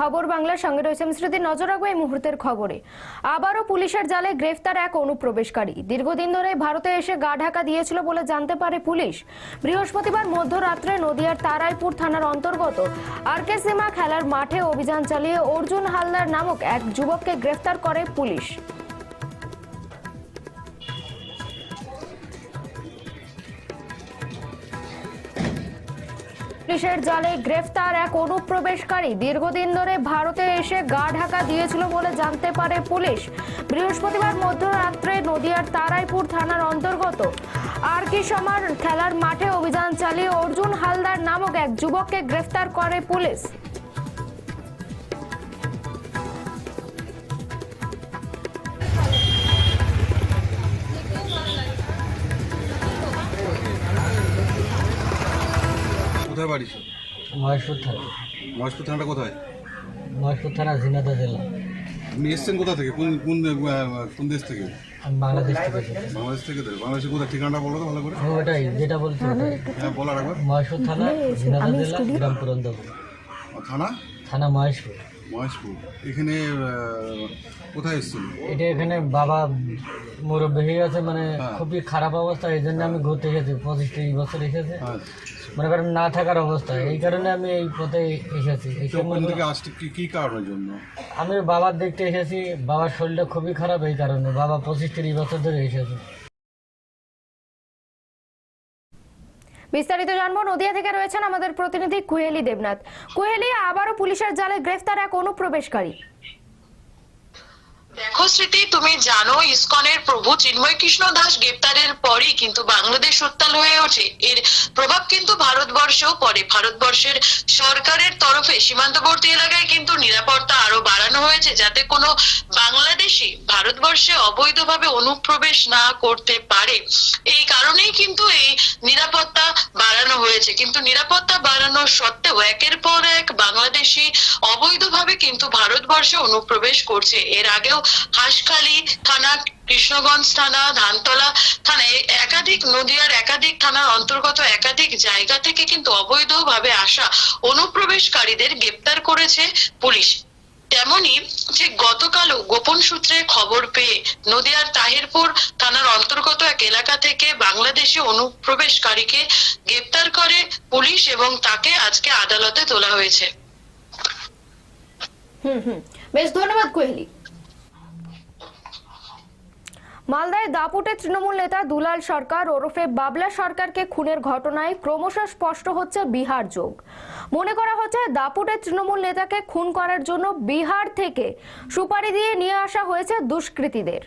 খবর বাংলার সঙ্গে রয়েছে স্মৃতি নজর রাখব এই মুহূর্তের খবরে। আবারও পুলিশের জালে গ্রেফতার এক অনুপ্রবেশকারী। দীর্ঘদিন ধরে ভারতে এসে গা ঢাকা দিয়েছিল বলে জানতে পারে পুলিশ। বৃহস্পতিবার মধ্যরাত্রে নদিয়ার তারাইপুর থানার অন্তর্গত আরকে সিমা খেলার মাঠে অভিযান চালিয়ে অর্জুন হালদার নামক এক যুবককে গ্রেফতার করে পুলিশ। পুলিশের জালে গ্রেফতার এক অনুপ্রবেশকারী। দীর্ঘদিন ধরে ভারতে এসে গা ঢাকা দিয়েছিল বলে জানতে পারে পুলিশ। বৃহস্পতিবার মধ্যরাত্রে নদিয়ার তারাইপুর থানার অন্তর্গত আর কি সমার খেলার মাঠে অভিযান চালিয়ে অর্জুন হালদার নামক এক যুবককে গ্রেফতার করে পুলিশ। মহেশপুর থানা। মহেশপুর থানাটা কোথায়? মহেশপুর থানা ঝিনাদা জেলা। আপনি এসছেন কোথা থেকে? কোন কোন কোন দেশ থেকে? আমি বাংলাদেশ থেকে বাংলাদেশ থেকে তো? কোথায়? ঠিকানাটা বলো তো ভালো করে। ওটাই যেটা বলছি হ্যাঁ বলার একবার। মহেশপুর থানা ঝিনাদা জেলা গ্রাম পুরন্দপুর থানা? থানা মহেশপুর। মহেশপুর। এখানে কোথায় এসছেন? এটা এখানে বাবা মুরব্বী হয়ে গেছে মানে হ্যাঁ। খুবই খারাপ অবস্থা এই জন্য আমি ঘুরতে গেছি পঁচিশ তিরিশ বছর এসেছে। হ্যাঁ মনে করেন না থাকার অবস্থা। এই কারণে আমি এই পথে এসেছি। ওখান থেকে আসতে কি কি কারণের জন্য? আমি বাবার দেখতে এসেছি। বাবার শরীরটা খুবই খারাপ এই কারণে। বাবা পঁচিশ তিরিশ বছর ধরে এসেছে। বিস্তারিত জানব। নদিয়া থেকে রয়েছেন আমাদের প্রতিনিধি কুহেলি দেবনাথ। কুহেলি আবারও পুলিশের জালে গ্রেফতার এক অনুপ্রবেশকারী। দেখো স্মৃতি তুমি জানো ইসকনের প্রভু চিন্ময় কৃষ্ণ দাস গ্রেপ্তারের পরই কিন্তু বাংলাদেশ উত্তাল হয়ে ওঠে। এর প্রভাব কিন্তু ভারতবর্ষেও পড়ে। ভারতবর্ষের সরকারের তরফে সীমান্তবর্তী এলাকায় কিন্তু নিরাপত্তা আরও বাড়ানো হয়েছে যাতে কোনো বাংলাদেশি ভারতবর্ষে অবৈধভাবে অনুপ্রবেশ না করতে পারে। এই কারণেই কিন্তু এই নিরাপত্তা বাড়ানো হয়েছে। কিন্তু নিরাপত্তা বাড়ানো সত্ত্বেও একের পর এক বাংলাদেশি অবৈধভাবে কিন্তু ভারতবর্ষে অনুপ্রবেশ করছে। এর আগেও হাঁসখালি থানা, কৃষ্ণগঞ্জ থানা, ধানতলা থানায় একাধিক নদিয়ার একাধিক থানার অন্তর্গত একাধিক জায়গা থেকে কিন্তু অবৈধভাবে আসা অনুপ্রবেশকারীদের গ্রেপ্তার করেছে পুলিশ। তেমনি যে গতকালও গোপন সূত্রে খবর পেয়ে নদিয়ার তাহিরপুর থানার অন্তর্গত এক এলাকা থেকে বাংলাদেশি অনুপ্রবেশকারীকে গ্রেপ্তার করে পুলিশ এবং তাকে আজকে আদালতে তোলা হয়েছে। হুম হুম। বেশ, ধন্যবাদ কোহেলি। মালদায় দাপুটে তৃণমূল নেতা দুলাল সরকার ওরফে বাবলা সরকারকে খুনের ঘটনায় ক্রমশ স্পষ্ট হচ্ছে বিহার যোগ। মনে করা হচ্ছে দাপুটে তৃণমূল নেতাকে খুন করার জন্য বিহার থেকে সুপারি দিয়ে নিয়ে আসা হয়েছে দুষ্কৃতীদের।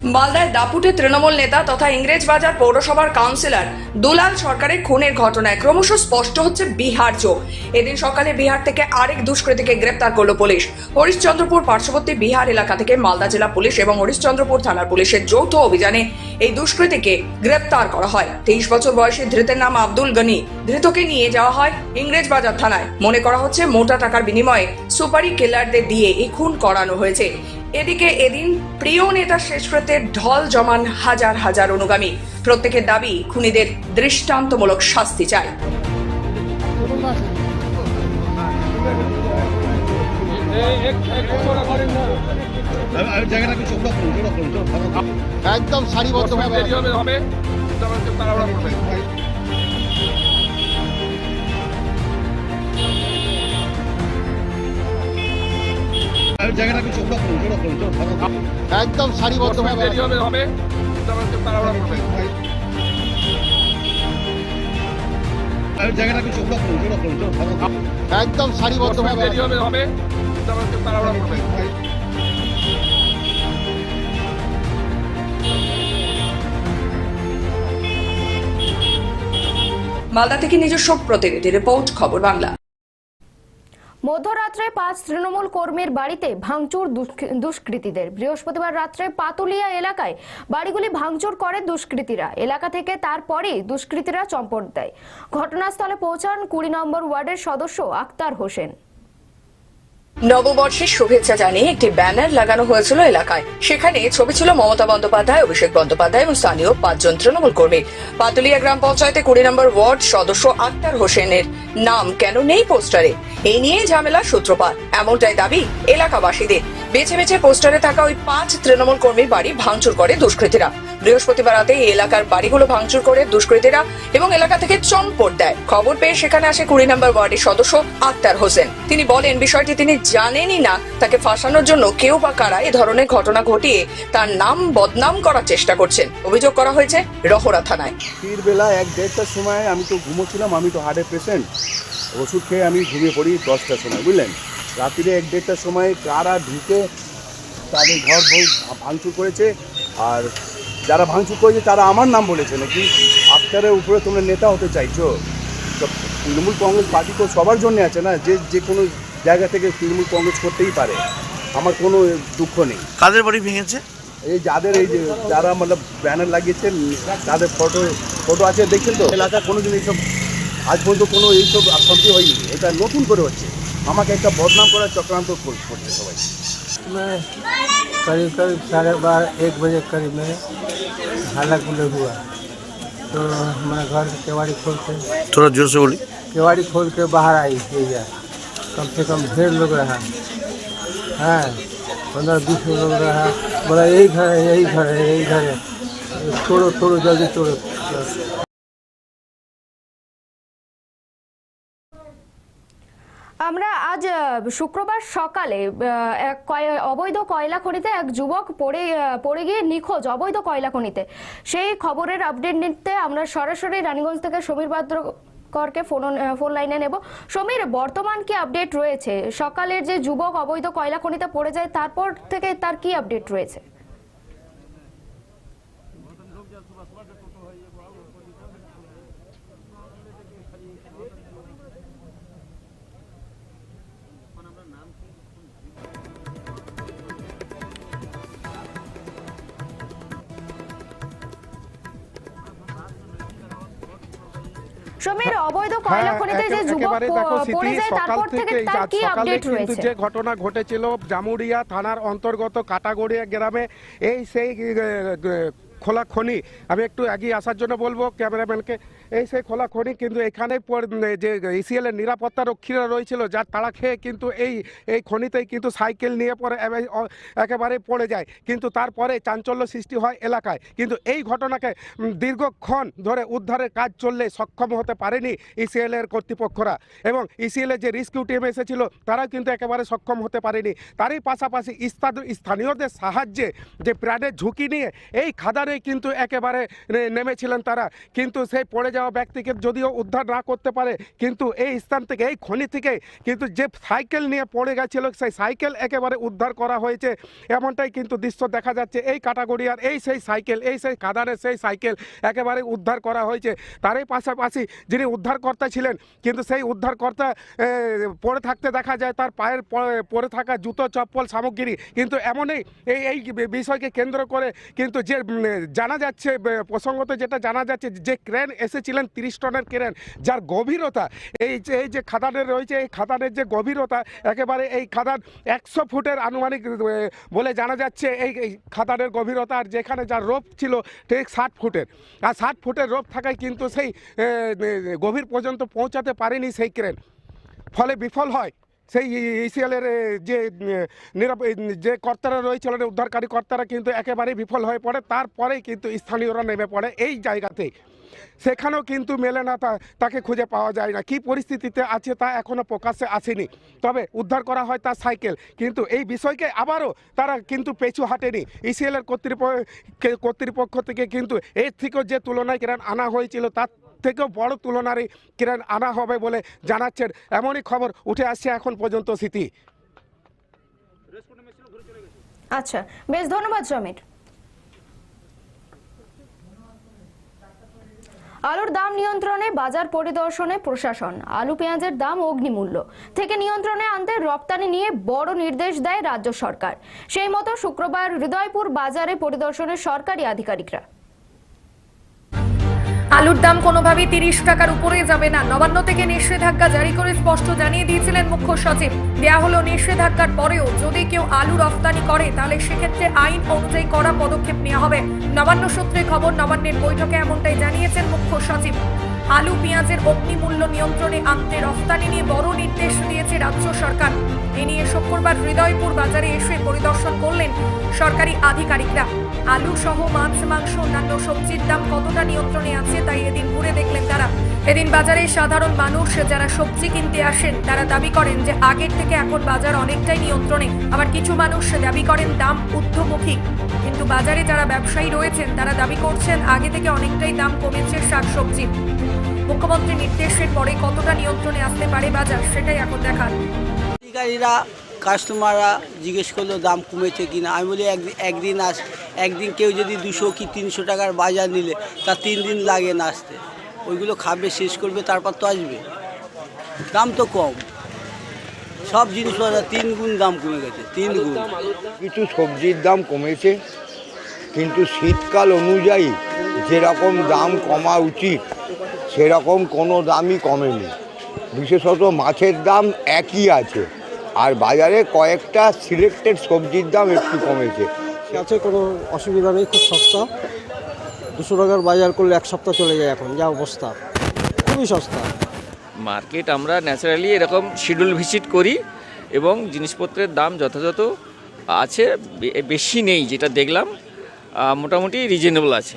মালদায় দাপুটে তৃণমূল নেতা তথা ইংরেজবাজার পৌরসভার কাউন্সিলর দুলাল সরকারের খুনের ঘটনায় ক্রমশ স্পষ্ট হচ্ছে বিহার চোখ। এদিন সকালে বিহার থেকে আরেক দুষ্কৃতীকে গ্রেপ্তার করল পুলিশ। হরিশ্চন্দ্রপুর পার্শ্ববর্তী বিহার এলাকা থেকে মালদা জেলা পুলিশ এবং হরিশ্চন্দ্রপুর থানার পুলিশের যৌথ অভিযানে এই দুষ্কৃতীকে গ্রেপ্তার করা হয়। তেইশ বছর বয়সী ধৃতের নাম আব্দুল গনি। ধৃতকে নিয়ে যাওয়া হয় ইংরেজবাজার থানায়। মনে করা হচ্ছে মোটা টাকার বিনিময়ে সুপারি কিলারদের দিয়ে এই খুন করানো হয়েছে। এদিকে এদিন প্রিয় নেতার শেষকৃত্যে ঢল জমান হাজার হাজার অনুগামী। প্রত্যেকের দাবি খুনিদের দৃষ্টান্তমূলক শাস্তি চায় একদম সারিবদ্ধভাবে একদম সারিবদ্ধভাবে একদম সারিবদ্ধভাবে মালদা থেকে নিজস্ব প্রতিনিধি রিপোর্ট খবর বাংলা। মধ্যরাত্রে পাঁচ তৃণমূল কর্মীর বাড়িতে ভাঙচুর দুষ্কৃতীদের। বৃহস্পতিবার রাত্রে পাতুলিয়া এলাকায় বাড়িগুলি ভাঙচুর করে দুষ্কৃতীরা। এলাকা থেকে তারপরেই দুষ্কৃতীরা চম্পট দেয়। ঘটনাস্থলে পৌঁছান কুড়ি নম্বর ওয়ার্ডের সদস্য আক্তার হোসেন। নববর্ষের শুভেচ্ছা জানিয়ে একটি ব্যানার লাগানো হয়েছিল এলাকায়। সেখানে ছবি ছিল মমতা বন্দ্যোপাধ্যায়, অভিষেক বন্দ্যোপাধ্যায় এবং স্থানীয় পাঁচজন তৃণমূল কর্মী। পাতুলিয়া গ্রাম পঞ্চায়েতে কুড়ি নম্বর ওয়ার্ড সদস্য আক্তার হোসেনের নাম কেন নেই পোস্টারে? এই নিয়ে ঝামেলা সূত্রপাত। এমনটাই দাবি এলাকাবাসীদের। বেছে বেছে পোস্টারে থাকা ওই পাঁচ তৃণমূল কর্মীর বাড়ি ভাঙচুর করে দুষ্কৃতীরা। বৃহস্পতিবার রাতে এই এলাকার বাড়িগুলো ভাঙচুর করে দুষ্কৃতীরা এবং এলাকা থেকে চম্পট দেয়। খবর পেয়ে সেখানে আসে কুড়ি নম্বর ওয়ার্ডের সদস্য আক্তার হোসেন। তিনি বলেন, বিষয়টি তিনি জানেনই না। তাকে ফাঁসানোর জন্য কেউ বা কারা এ ধরনের ঘটনা ঘটিয়ে তার নাম বদনাম করার চেষ্টা করছেন। অভিযোগ করা হয়েছে রহরা থানায়। রাত্রির বেলা এক দেড়টার সময় আমি তো ঘুমোচ্ছিলাম, আমি তো হার্টের পেশেন্ট ওষুধ খেয়ে আমি ঘুমিয়ে পড়ি দশটার সময়, বুঝলেন? রাত্রিরে এক দেড়টার সময় কারা ঢুকে তাদের ঘর ভাঙচুর করেছে আর যারা ভাঙচুর করেছে তারা আমার নাম বলেছে নাকি? আক্তারের উপরে তোমরা নেতা হতে চাইছো? তো তৃণমূল কংগ্রেস পার্টি তো সবার জন্য আছে না? যে যে কোনো জায়গা থেকে তৃণমূল কংগ্রেস করতেই পারে। আমার কোনো দুঃখ নেই। কাদের বাড়ি ভেঙেছে? এই যাদের এই যে যারা মতলব ব্যানার লাগিয়েছেন তাদের ফটো ফটো আছে দেখছেন তো? এলাকা কোনো দিন এইসব আজ পর্যন্ত কোনো এইসব অশান্তি হয়নি। এটা নতুন করে হচ্ছে। আমাকে একটা বদনাম করার চক্রান্ত করছে সবাই। मैं करीब करीब साढ़े बारह एक बजे करीब में हल्ला गुल्ला हुआ। तो हमारा घर के केवाड़ी खोल के थोड़ा ज़ोर से बोली केवाड़ी खोल के बाहर आई भैया कम से कम ढेर लोग रहा। हाँ पंद्रह बीस लोग रहा। बोला यही घर है यही घर है यही घर है। तोड़ो तोड़ो जल्दी तोड़ो। আমরা আজ শুক্রবার সকালে এক অবৈধ কয়লা খনিতে এক যুবক পড়ে পড়ে গিয়ে নিখোঁজ, অবৈধ কয়লা খনিতে সেই খবরের আপডেট নিতে আমরা সরাসরি রানীগঞ্জ থেকে সমীর পাত্র করকে ফোন ফোন লাইনে নেব। সমীর, বর্তমান কি আপডেট রয়েছে? সকালের যে যুবক অবৈধ কয়লা খনিতে পড়ে যায়, তারপর থেকে তার কি আপডেট রয়েছে? সমীর অবৈধ কয়লা হ্যাঁ, খনিতে যে যুবক পড়ে যায় সকাল তারপর থেকে তার কি আপডেট রয়েছে? যে ঘটনা ঘটেছিল জামুরিয়া থানার অন্তর্গত কাটাগড়িয়া গ্রামে। এই সেই খোলা খনি। আমি একটু এগিয়ে আসার জন্য বলব ক্যামেরাম্যানকে। এই সেই খোলা খনি কিন্তু এখানে যে ইসিএল এর নিরাপত্তা রক্ষীরা রয়েছিল যার তাড়া খেয়ে কিন্তু এই এই খনিতেই কিন্তু সাইকেল নিয়ে পরে একেবারে পড়ে যায়। কিন্তু তারপরে চাঞ্চল্য সৃষ্টি হয় এলাকায়। কিন্তু এই ঘটনাকে দীর্ঘক্ষণ ধরে উদ্ধারের কাজ চললে সক্ষম হতে পারেনি ইসিএলের কর্তৃপক্ষরা। এবং ইসিএল এর যে রেস্কিউ টিম এসেছিল, তারাও কিন্তু একেবারে সক্ষম হতে পারেনি। তারই পাশাপাশি স্থানীয়দের সাহায্যে যে প্রাণের ঝুঁকি নিয়ে, এই খাদারে কিন্তু একেবারে নেমেছিলেন তারা। কিন্তু সেই পড়ে যাওয়া ব্যক্তিকে যদিও উদ্ধার না করতে পারে, কিন্তু এই স্থান থেকে, এই খনি থেকে কিন্তু যে সাইকেল নিয়ে পড়ে গেছিল, সেই সাইকেল একেবারে উদ্ধার করা হয়েছে। এমনটাই কিন্তু দৃশ্য দেখা যাচ্ছে। এই কাটাগড়িয়ার এই সেই সাইকেল, এই সেই কাদারের সেই সাইকেল একেবারে উদ্ধার করা হয়েছে। তারই পাশাপাশি যিনি উদ্ধারকর্তা ছিলেন, কিন্তু সেই উদ্ধারকর্তা পড়ে থাকতে দেখা যায়, তার পায়ের প- পরে থাকা জুতো, চপ্পল, সামগ্রী কিন্তু এমনই এই এই বিষয়কে কেন্দ্র করে কিন্তু যে জানা যাচ্ছে প্রসঙ্গত যেটা জানা যাচ্ছে যে, ক্রেন এসেছিলেন তিরিশ টনের ক্রেন, যার গভীরতা, এই যে এই যে খাদানের রয়েছে, এই খাদানের যে গভীরতা, একেবারে এই খাদান একশো ফুটের আনুমানিক বলে জানা যাচ্ছে, এই খাদানের গভীরতা আর যেখানে যার রোপ ছিল ঠিক ষাট ফুটের। আর ষাট ফুটের রোপ থাকায় কিন্তু সেই গভীর পর্যন্ত পৌঁছাতে পারেনি সেই ক্রেন। ফলে বিফল হয়। সেই ইসিএলের যে নিরাপ যে কর্তারা রয়েছিলেন উদ্ধারকারী কর্তারা কিন্তু একেবারেই বিফল হয়ে পড়ে। তারপরেই কিন্তু স্থানীয়রা নেমে পড়ে এই জায়গাতে সেখানেও কিন্তু মেলে না তা তাকে খুঁজে পাওয়া যায় না। কি পরিস্থিতিতে আছে তা এখনও প্রকাশ্যে আসেনি। তবে উদ্ধার করা হয় তার সাইকেল। কিন্তু এই বিষয়কে আবারও তারা কিন্তু পেছু হাঁটেনি। ইসিএলের কর্তৃপক্ষ কর্তৃপক্ষ থেকে কিন্তু এর থেকেও যে তুলনায় কিরান আনা হয়েছিল তার থেকেও বড় তুলনারই কিরান আনা হবে বলে জানাচ্ছেন। এমনই খবর উঠে আসছে এখন পর্যন্ত স্মৃতি আচ্ছা বেশ ধন্যবাদ সমীর আলুর দাম নিয়ন্ত্রণে, বাজার পরিদর্শনে প্রশাসন। আলু, পেঁয়াজের দাম অগ্নিমূল্য। থেকে নিয়ন্ত্রণে আনতে রপ্তানি নিয়ে বড় নির্দেশ দেয় রাজ্য সরকার। সেই মতো শুক্রবার হৃদয়পুর বাজারে পরিদর্শনে সরকারি আধিকারিকরা। আলুর দাম কোনোভাবেই তিরিশ টাকার উপরে যাবে না। নবান্ন থেকে নিষেধাজ্ঞা জারি করে স্পষ্ট জানিয়ে দিয়েছিলেন মুখ্য সচিব। দেয়া হলো নিষেধাজ্ঞার পরেও যদি কেউ আলু রফতানি করে, তাহলে সেক্ষেত্রে আইন অনুযায়ী কড়া পদক্ষেপ নেওয়া হবে। নবান্ন সূত্রে খবর, নবান্নের বৈঠকে এমনটাই জানিয়েছেন মুখ্য সচিব। আলু পেঁয়াজের অগ্নি মূল্য নিয়ন্ত্রণে আনতে রফতানি নিয়ে বড় নির্দেশ দিয়েছে রাজ্য সরকার। এ নিয়ে শুক্রবার হৃদয়পুর বাজারে এসে পরিদর্শন করলেন সরকারি আধিকারিকরা। আলু সহ মাছ, মাংস, অন্যান্য সবজির দাম কতটা নিয়ন্ত্রণে আছে তাই এদিন ঘুরে দেখলেন তারা। এদিন বাজারে সাধারণ মানুষ যারা সবজি কিনতে আসেন, তারা দাবি করেন যে আগের থেকে এখন বাজার অনেকটাই নিয়ন্ত্রণে। আবার কিছু মানুষ দাবি করেন দাম ঊর্ধ্বমুখী। কিন্তু বাজারে যারা ব্যবসায়ী রয়েছেন, তারা দাবি করছেন আগে থেকে অনেকটাই দাম কমেছে শাকসবজি। মুখ্যমন্ত্রীর নির্দেশের পরে কতটা নিয়ন্ত্রণে আসতে পারে বাজার, সেটাই এখন দেখার। কাস্টমাররা জিজ্ঞেস করল দাম কমেছে কিনা? আমি বলি একদিন একদিন আস একদিন কেউ যদি দুশো কি তিনশো টাকার বাজার নিলে তার তিন দিন লাগে না আসতে। ওইগুলো খাবে শেষ করবে তারপর তো আসবে। দাম তো কম। সব জিনিসপত্র তিন গুণ দাম কমে গেছে তিন গুণ। কিছু সবজির দাম কমেছে কিন্তু শীতকাল অনুযায়ী যেরকম দাম কমা উচিত সেরকম কোনো দামই কমেনি। বিশেষত মাছের দাম একই আছে। আর বাজারে কয়েকটা সিলেক্টেড সবজির দাম একটু কমেছে। আছে কোনো অসুবিধা নেই খুব সস্তা। দুশো টাকার বাজার করলে এক সপ্তাহ চলে যায় এখন যা অবস্থা। খুবই সস্তা। মার্কেট আমরা ন্যাচারালি এরকম শিডিউল ভিজিট করি এবং জিনিসপত্রের দাম যথাযথ আছে বেশি নেই যেটা দেখলাম মোটামুটি রিজনেবল আছে।